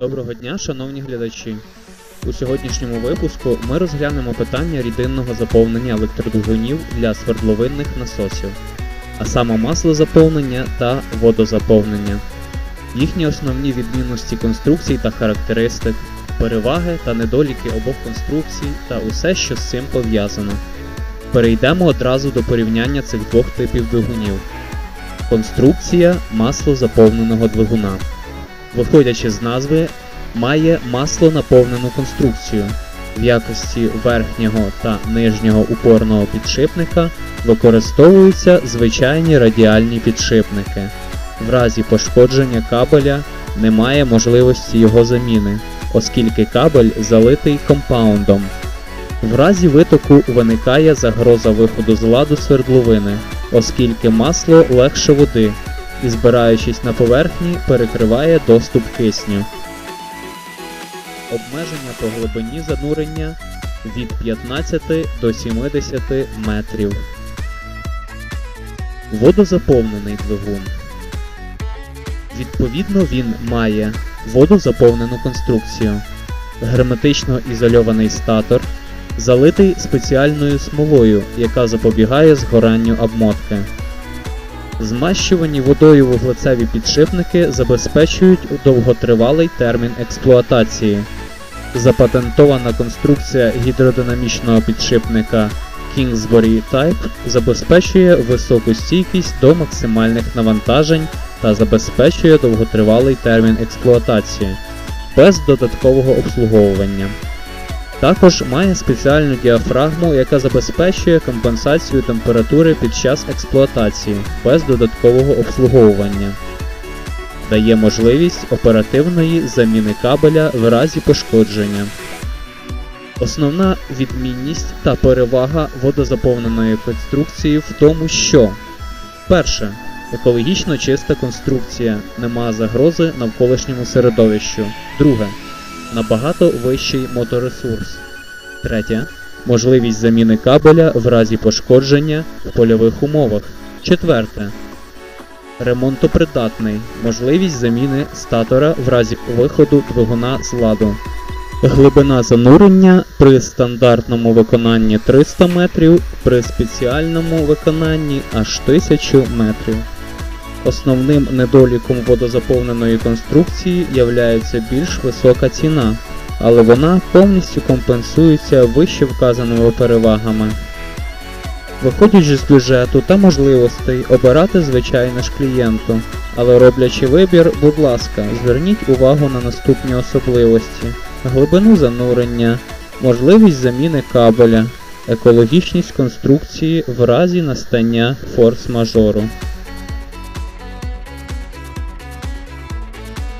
Доброго дня, шановні глядачі. У сьогоднішньому випуску ми розглянемо питання рідинного заповнення електродвигунів для свердловинних насосів, а саме маслозаповнення та водозаповнення, їхні основні відмінності конструкцій та характеристик, переваги та недоліки обох конструкцій та усе, що з цим пов'язано. Перейдемо одразу до порівняння цих двох типів двигунів. Конструкція маслозаповненого двигуна. Виходячи з назви, має маслонаповнену конструкцію. В якості верхнього та нижнього упорного підшипника використовуються звичайні радіальні підшипники. В разі пошкодження кабеля немає можливості його заміни, оскільки кабель залитий компаундом. В разі витоку виникає загроза виходу з ладу свердловини, оскільки масло легше води і, збираючись на поверхні, перекриває доступ кисню. Обмеження по глибині занурення від 15 до 70 метрів. Водозаповнений двигун. Відповідно, він має водозаповнену конструкцію, герметично ізольований статор, залитий спеціальною смолою, яка запобігає згоранню обмотки. Змащувані водою вуглецеві підшипники забезпечують довготривалий термін експлуатації. Запатентована конструкція гідродинамічного підшипника Kingsbury Type забезпечує високу стійкість до максимальних навантажень та забезпечує довготривалий термін експлуатації без додаткового обслуговування. Також має спеціальну діафрагму, яка забезпечує компенсацію температури під час експлуатації без додаткового обслуговування. Дає можливість оперативної заміни кабеля в разі пошкодження. Основна відмінність та перевага водозаповненої конструкції в тому, що перше. Екологічно чиста конструкція, нема загрози навколишньому середовищу. Друге набагато вищий моторесурс. Третє. Можливість заміни кабеля в разі пошкодження в польових умовах. Четверте. Ремонтопридатний. Можливість заміни статора в разі виходу двигуна з ладу. Глибина занурення при стандартному виконанні 300 метрів, при спеціальному виконанні аж 1000 метрів. Основним недоліком водозаповненої конструкції являється більш висока ціна, але вона повністю компенсується вище вказаними перевагами. Виходячи з бюджету та можливостей, обирати звичайно ж клієнту, але роблячи вибір, будь ласка, зверніть увагу на наступні особливості: глибину занурення, можливість заміни кабеля, екологічність конструкції в разі настання форс-мажору.